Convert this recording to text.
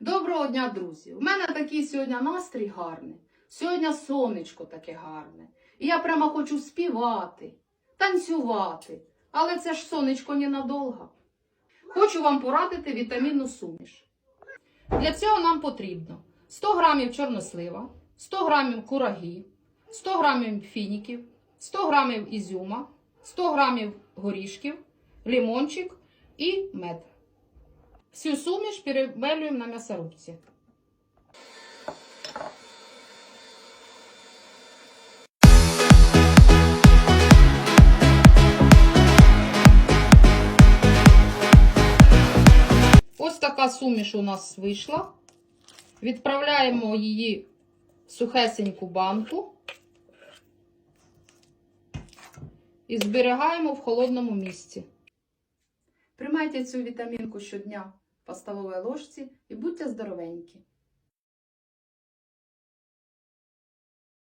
Доброго дня, друзі! У мене такий сьогодні настрій гарний. Сьогодні сонечко таке гарне. І я прямо хочу співати, танцювати. Але це ж сонечко ненадовго. Хочу вам порадити вітамінну суміш. Для цього нам потрібно 100 грамів чорнослива, 100 грамів кураги, 100 грамів фініків, 100 грамів ізюма, 100 грамів горішків, лимончик і мед. Всю суміш перемелюємо на м'ясорубці. Ось така суміш у нас вийшла. Відправляємо її в сухесеньку банку і зберігаємо в холодному місці. Приймайте цю вітамінку щодня по столовій ложці і будьте здоровенькі.